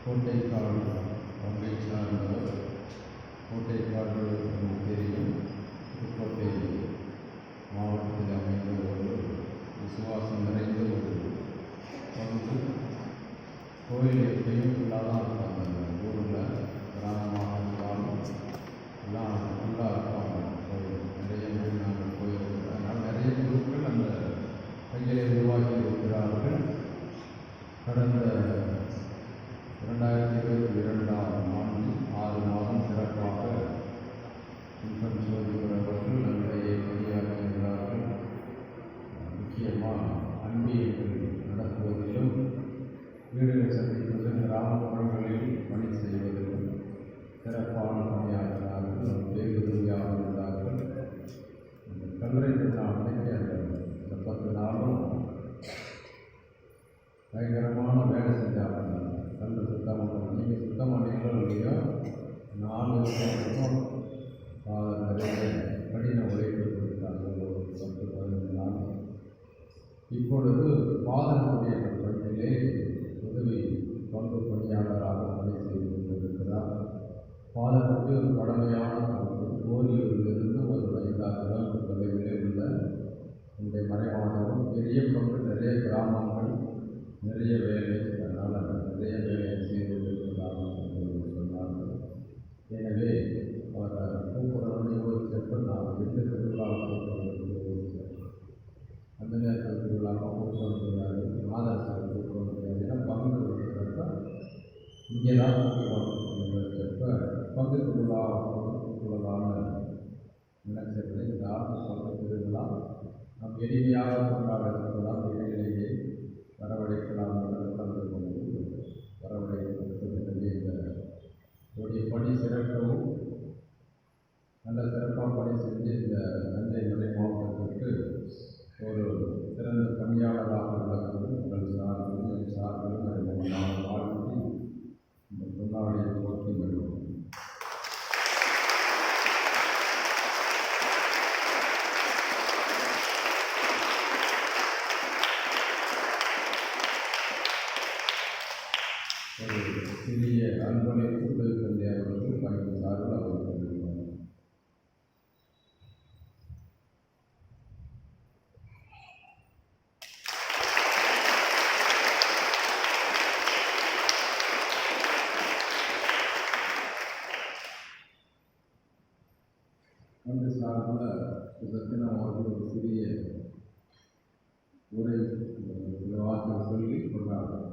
கோட்டைக்காடு பங்கை சார்ந்தவர் கோட்டைக்காடு நமக்கு தெரியும் புதுக்கோட்டை மாவட்டத்தில் அமைந்த ஒரு விசுவாசம் நிறைந்த ஒரு பங்கு கோயில் எப்பயும் ஃபுல்லாக தான் இருப்பாங்க அந்த ஊரில் கிராமமாக இருந்தாலும் எல்லாம் ஃபுல்லாக இருப்பாங்க கோயில் நிறைய பேர் நாங்கள் போயிருக்கிறோம் அதனால் நிறைய குழுக்கள் அந்த கையிலே உருவாக்கி இருக்கிறார்கள் கடந்த இரண்டாயிரத்தி இருபத்தி இரண்டாம் ஆண்டு ஆறு மாதம் சிறப்பாக இன்கம் சோதிக்கிறவர்கள் நம்மிடையே பணியாற்றுகிறார்கள் முக்கியமாக அன்பியங்கள் நடத்துவதிலும் வீடுகள் சந்திப்பது கிராமப்புறங்களில் பணி செய்வதிலும் சிறப்பான பணியாற்றினார்கள் பேருதவியாக இருந்தார்கள் இந்த கல்லறை திருநாள் அந்த இந்த பத்து நாளும் பயங்கரமான வேலை செஞ்சாங்க கல் சுத்தம் நீங்கள் சுத்தம் பண்ணீங்களோ இல்லையோ நாலு வருஷம் ஃபாதர் நிறைய கடின உழைப்பு கொடுத்தாங்க ஒரு பத்து பதினஞ்சு நாள். இப்பொழுது பாதகம் பணியிலே உதவி பங்கு பணியாளராக பணி செய்து கொண்டிருக்கிறார் ஃபாதருக்கு ஒரு கடமையான பங்கு ஓரியூரிலிருந்து ஒரு ஐந்தாறு தொலைவிலே உள்ள இந்த மறைவானவரும் பெரிய பங்கு நிறைய கிராமங்கள் நிறைய வேலை அதனால் அவர் நிறைய வேலையை செய்து கொண்டிருக்கிறார் சொன்னார்கள். எனவே அவர் கூப்பிடனுடைய ஒரு செப்பல் நான் எந்த திருவிழாவுக்கு அந்த நேரத்தில் திருவிழாவை கூப்பிட முடியாது மாதத்தை கூப்பிட முடியாது ஏன்னா பங்கு இங்கே தான் கூப்பிடணும் பங்கு திருவிழா பங்கு கூப்பிடலான்னு நினைச்சது இந்த ஆண்டு பங்கு திருவிழா நம் எளிமையாக கொண்டாட இருக்கலாம் இடையிலேயே வரவழைக்கலாம் என்று கலந்து கொண்டு வரவழைக்கப்பட்டது இந்த உடைய பணி சிறக்கவும் நல்ல சிறப்பாக பணி செஞ்சு இந்த தஞ்சை மலை மாவட்டத்திற்கு ஒரு சிறந்த பணியாளராக விளங்குவது உங்கள் சார்பிலும் என் சார்பிலும் அதை நான் வாழ்த்தி இந்த பொன்னாடியை போற்றி வருவோம் ஒரு சிறிய அன்பளிப்பு உதவி தந்தை அவர்களுக்கு பணி சார்பில் அவர்கள் கொண்டிருக்கிறார் அந்த சார்பில் இதற்கு அவர்கள் ஒரு சிறிய உரை சில வார்த்தை சொல்லி கொண்டாடுறோம்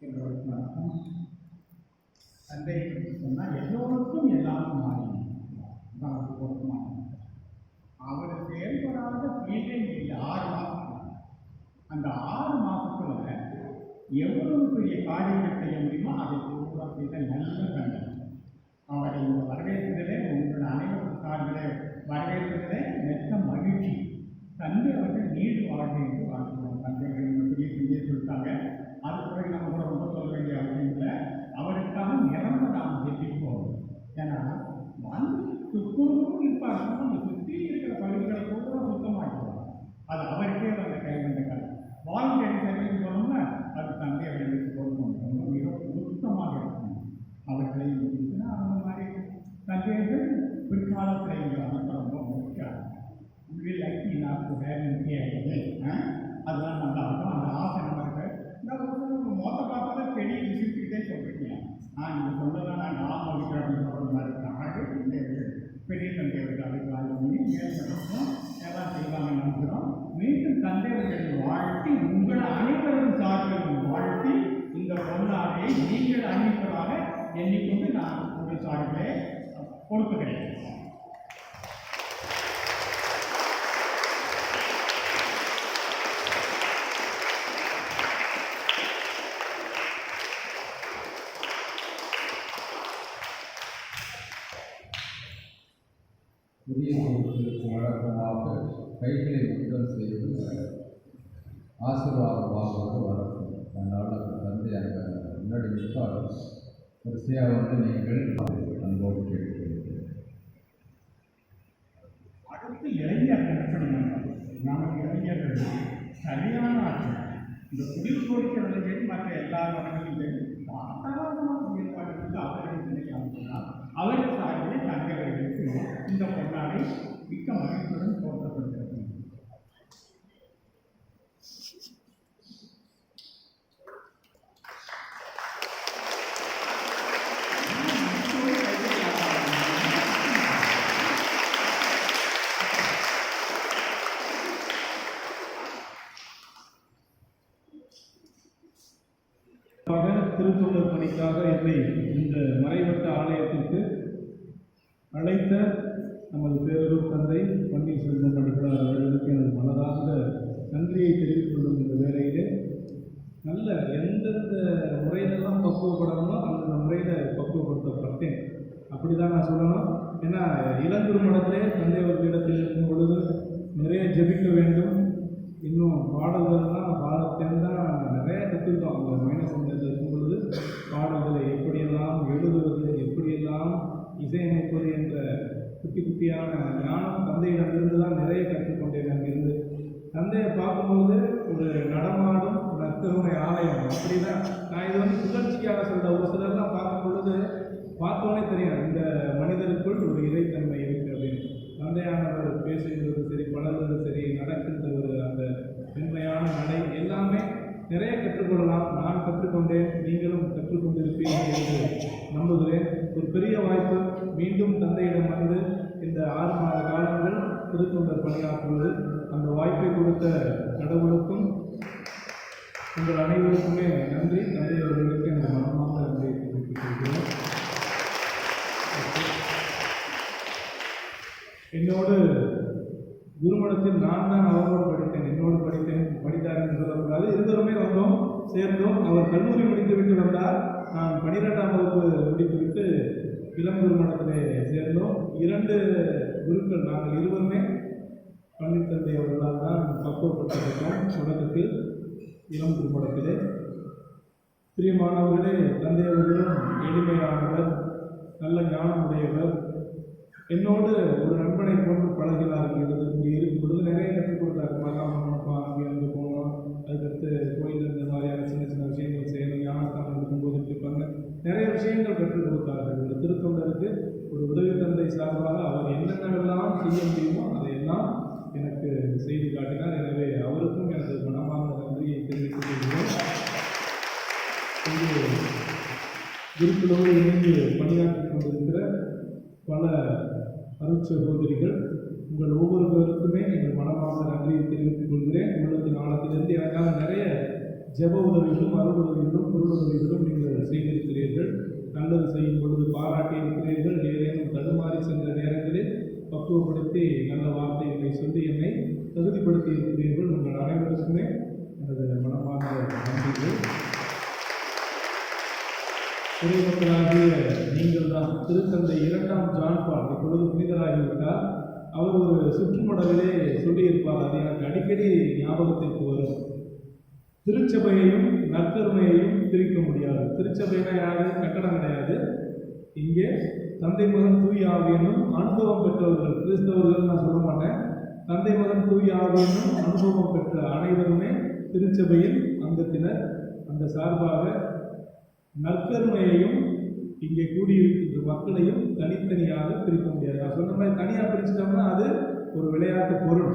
எல்லோருக்கும் வணக்கம் தந்தை பற்றி சொன்னால் எல்லோருக்கும் எல்லாமே மாறி நமக்கு பொருத்தமான அவர் செயல்படாத பீடை இல்லை ஆறு மாதத்தில் அந்த ஆறு மாதத்தில் எவ்வளவு பெரிய காரியங்கள் செய்ய முடியுமோ அதை பூரா செய்த நல்ல கண்டது அவரை இந்த வரவேற்பதிலே உங்கள் அனைவரும் சார்பிலே வரவேற்பதிலே மெத்த மகிழ்ச்சி. தந்தை அவர்கள் நீடு வாழ்க்கை என்று வாழ்த்துவோம் தந்தை அவர்கள் பெரிய பெரிய சொல்லிட்டாங்க. அது பிறகு நம்ம கூட ரொம்ப சொல்ல வேண்டிய அவசியம் இல்லை. அவருக்காக நிரம்ப நாம் ஜெபிப்போம். ஏன்னா வந்து சுத்தமும் இருப்பார் அந்த சுற்றி இருக்கிற பகுதிகளை கூட சுத்தமாக்குவோம் அது அவருக்கே அந்த கை வந்த கலை வாலண்டியர் சர்வீஸ் போனோம்னா அது தந்தை அவர்களுக்கு கொடுக்கணும் மிக சுத்தமாக இருக்கும். அவர்களை இருந்துச்சுன்னா அந்த மாதிரி தந்தையர்கள் பிற்காலத்தில் எங்களை அனுப்ப ரொம்ப முக்கியம். உங்கள் லக்கி நாக்கு வேலை முக்கியம் அதுதான் நல்லா இருக்கும் அந்த ஆசை நம்மளுக்கு மொத்த பார்த்தா பெரிய விஷயத்துக்கிட்டே சொல்றீங்க. நான் இங்கே சொன்னதான் நான் நாம் முடிக்கிறேன் அப்படின்னு சொல்ற மாதிரி இருக்கு. ஆக இந்த பெரிய தந்தையர்கள் அதுக்கு வாங்கி பண்ணி மேற்பட்டோம் எல்லாம் செய்வாங்க நம்புகிறோம். மீண்டும் தந்தையர்களை வாழ்த்தி உங்கள் அனைவரும் சார்பில் வாழ்த்தி இந்த பொருளாதையை நீங்கள் அணிவிப்பதாக எண்ணிக்கொண்டு நான் உங்கள் சார்பிலே கொடுத்துக்கிறேன். புதிய வழக்கமாக கைகளை முத்தம் செய்து ஆசீர்வாதமாக வளர்க்கும் அதனால் அந்த தந்தை அங்கே முன்னாடி விட்டால் வரிசையாக வந்து நீங்கள் அன்போடு கேட்டுக்கொள்கிறேன் அடுத்து இளைஞர்கள் நமக்கு இளைஞர்கள் சரியான ஆற்றல் இந்த குடில் கோரிக்கைகளை சரி மற்ற எல்லா வகைகளிலும் சரி சாதாரணமாக ஏற்பாடு அவர்கள் நினைக்காமல் அவர்கள் இந்த மிக்க மகிழ்ச்சியுடன் போற்றப்படுகிறது திருத்தொண்டர் பணிக்காக என்னை இந்த மறைவட்ட ஆலயத்திற்கு அழைத்த நமது பேரூர் தந்தை பன்னீர்செல்வம் பணிக்கிறார் அவர்களுக்கு எனது மனதார்ந்த நன்றியை தெரிவித்துக் கொள்ளும் இந்த வேலையிலே நல்ல எந்தெந்த முறையிலெல்லாம் பக்குவப்படணுமோ அந்தந்த முறையில் பக்குவப்படுத்தப்பட்டேன். அப்படி தான் நான் சொல்லணும். ஏன்னா இளந்திருமணத்திலே தந்தை அவர்களிடத்தில் இருக்கும் பொழுது நிறைய ஜெபிக்க வேண்டும். இன்னும் பாடல்கள்லாம் பாடத்தேன் தான். நிறைய கற்றுக்கிட்டோம் குட்டி ஞானம் தந்தையிடமிருந்து தான் நிறைய கற்றுக்கொண்டேன் அங்கிருந்து தந்தையை பார்க்கும்போது ஒரு நடமாடும் நற்கருணை ஆலயம். அப்படின்னா நான் இது வந்து புகழ்ச்சிக்காக சொல்ற ஒரு சிலர்லாம் பார்க்கும் பொழுது பார்த்தோன்னே தெரியும் இந்த மனிதருக்குள் ஒரு இறைத்தன்மை இருக்குது அப்படின்னு. தந்தையானவர் பேசுகிறது சரி பழகிறது சரி நடக்கின்ற ஒரு அந்த மென்மையான நடை நிறைய கற்றுக்கொள்ளலாம். நான் கற்றுக்கொண்டேன். நீங்களும் கற்றுக்கொண்டிருப்பீர்கள் என்று நம்புகிறேன். ஒரு பெரிய வாய்ப்பு மீண்டும் தந்தையிடம் வந்து இந்த ஆறு மாத காலங்கள் திருத்தொண்டர் பணியாற்றுவது. அந்த வாய்ப்பை கொடுத்த கடவுளுக்கும் உங்கள் அனைவருக்குமே நன்றி. தந்தை அவர்களுக்கு எனது மனமாக நன்றி தெரிவித்துக் கொள்கிறேன். என்னோடு குருமடத்தில் நான் தான் அவரோடு படித்தேன் என்னோடு படித்தேன் படித்தார் என்று சொல்லக்கூடாது. இருவருமே வந்தோம் சேர்ந்தோம். அவர் கல்லூரி முடித்துவிட்டு வந்தார். நான் பன்னிரெண்டாம் வகுப்பு முடித்துவிட்டு இளம் குருமடத்திலே சேர்ந்தோம். இரண்டு குருக்கள் நாங்கள் இருவருமே பள்ளித் அவர்களால் தான் பக்குவப்பட்டிருக்கோம் தொடக்கத்தில் இளம் குருமடத்திலே பிரியமானவர்களே தந்தையவர்களும் எளிமையானவர் நல்ல ஞானம் உடையவர் என்னோடு ஒரு நண்பனை போன்று பழகினார்கள் இது இங்கே இருக்கும்பொழுது நிறைய கற்றுக் கொடுத்தாரு. மகா பண்ணப்பா அங்கே அங்கே போகணும் அதுக்கடுத்து கோயில் இந்த மாதிரியான சின்ன சின்ன விஷயங்கள் செய்யணும் ஞானஸ்தானம் இருக்கும்போது இருப்பாங்க நிறைய விஷயங்கள் கற்றுக் கொடுத்தார்கள். ஒரு திருத்தொண்டருக்கு ஒரு உதவி தந்தை சார்பாக அவர் என்னென்னவெல்லாம் செய்ய முடியுமோ அதையெல்லாம் எனக்கு செய்து காட்டினார். எனவே அவருக்கும் எனது மனமார்ந்த நன்றியை தெரிவித்துக் கொள்கிறேன். இங்கு குருக்களோடு இணைந்து பணியாற்றிக் கொண்டிருக்கிற பல அருட்சகோதரிகள் உங்கள் ஒவ்வொருவருக்குமே எங்கள் மனமார்ந்த நன்றியை தெரிவித்துக் கொள்கிறேன். உள்ளத்தின் நாளத்திலிருந்து எனக்காக நிறைய ஜப உதவிகளும் அருள் உதவிகளும் பொருள் உதவிகளும் நீங்கள் செய்திருக்கிறீர்கள் நல்லது செய்யும் பொழுது பாராட்டி இருக்கிறீர்கள். ஏதேனும் தடுமாறி சென்ற நேரங்களில் பக்குவப்படுத்தி நல்ல வார்த்தைகளை சொல்லி என்னை தகுதிப்படுத்தி இருக்கிறீர்கள். உங்கள் அனைவருக்குமே எனது மனமார்ந்த நன்றிகள். குறைமக்களாகிய நீங்கள் தான் திருத்தந்தை இரண்டாம் ஜான்பால் இப்பொழுது புனிதராகிவிட்டார். அவர் ஒரு சுற்றுமடலிலே சொல்லியிருப்பார் அது எனக்கு அடிக்கடி ஞாபகத்திற்கு வரும். திருச்சபையையும் நற்கருமையையும் பிரிக்க முடியாது. திருச்சபைனா யாரு? கட்டடம் கிடையாது. இங்கே தந்தை மகன் தூய் ஆவியனும் அனுபவம் பெற்றவர்கள் கிறிஸ்தவர்கள் நான் சொல்ல மாட்டேன். தந்தை மகன் தூய் ஆவியனும் அனுபவம் பெற்ற அனைவருமே திருச்சபையின் அங்கத்தினர். அந்த சார்பாக நற்கருமையையும் இங்கே கூடியிருக்கின்ற மக்களையும் தனித்தனியாக பிரிக்க முடியாது. நான் சொன்ன மாதிரி தனியாக பிரிச்சிட்டோம்னா அது ஒரு விளையாட்டு பொருள்.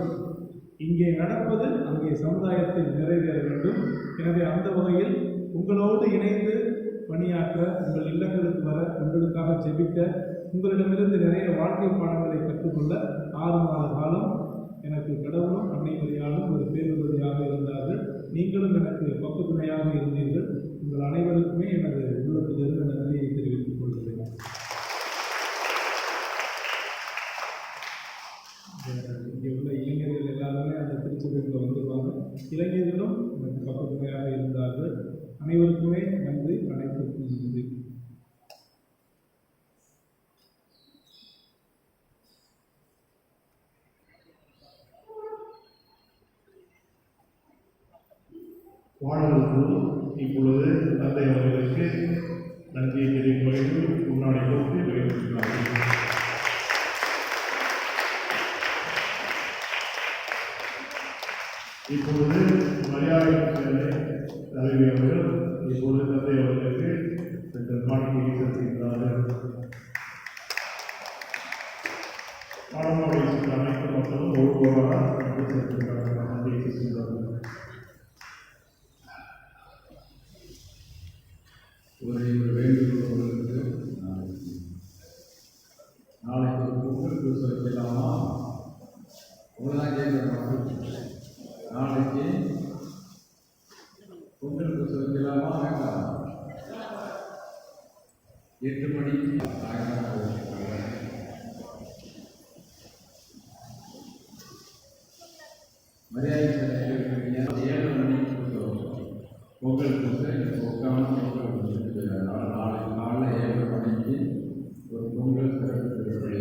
இங்கே நடப்பது அங்கே சமுதாயத்தில் நிறைவேற வேண்டும். எனவே அந்த வகையில் உங்களோடு இணைந்து பணியாற்ற உங்கள் இல்லங்களுக்கு வர உங்களுக்காக ஜெபிக்க உங்களிடமிருந்து நிறைய வாழ்க்கை பாடங்களை கற்றுக்கொள்ள ஆறு மாத காலம் எனக்கு கடவுளும் அன்னை மரியாளும் ஒரு பேருதவியாக இருந்தார்கள். நீங்களும் எனக்கு பக்கத்துணையாக இருந்தீர்கள். உங்கள் அனைவருக்குமே எனது உள்ளத்திலிருந்து நன்றியை தெரிவித்துக் கொள்கிறேன். இங்கே உள்ள இளைஞர்கள் எல்லாருமே அந்த திருச்சபைக்குள்ள வந்துருவாங்க. இளைஞர்களும் கப்பத்துணையாக இருந்தார்கள். அனைவருக்குமே நன்றி அனைவருக்கும் நன்றி. வாழலுக்கு இப்பொழுது தந்தை அவர்களுக்கு நன்றியை தெரிவிக்கும் வகையில் முன்னாடி கொடுத்து விரைவிக்கிறார்கள் இப்பொழுது மரியாதை தலைவி அவர்கள் இப்பொழுது தந்தை அவர்களுக்கு தங்கள் காணிக்கையை செலுத்துகிறார்கள் மாணவர்களுடைய அனைத்து மக்களும் ஒவ்வொருவராக செலுத்துகிறார்கள் நன்றியை செலுத்துகிறார்கள் ஒரு ஒரு வேண்டுகோள் உங்களுக்கு நாளைக்கு நாளைக்கு ஒரு பொங்கல் பூசை வைக்கலாமா உங்களதான் கேட்குற மக்கள் நாளைக்கு பொங்கல் பூசை வைக்கலாமா வேண்டாம்? எட்டு மணிக்கு சாயங்காலம் மரியாதை ஏழு மணிக்கு பொங்கல் வைக்கணும். பொங்கல் பூசை பொங்கல் நாளை நாளை காலைல ஏழு மணிக்கு ஒரு பொங்கல் சிறப்பு திருப்பலி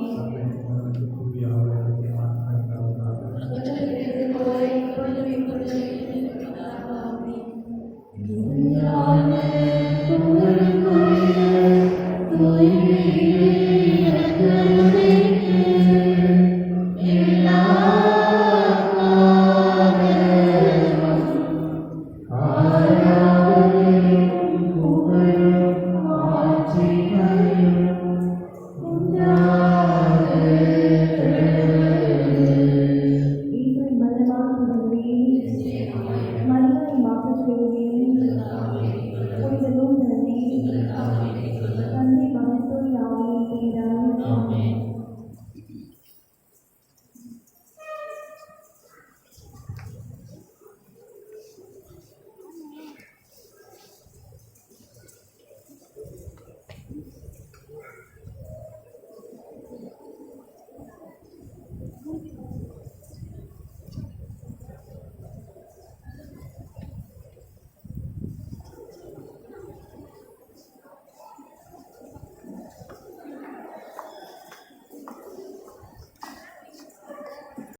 Amém.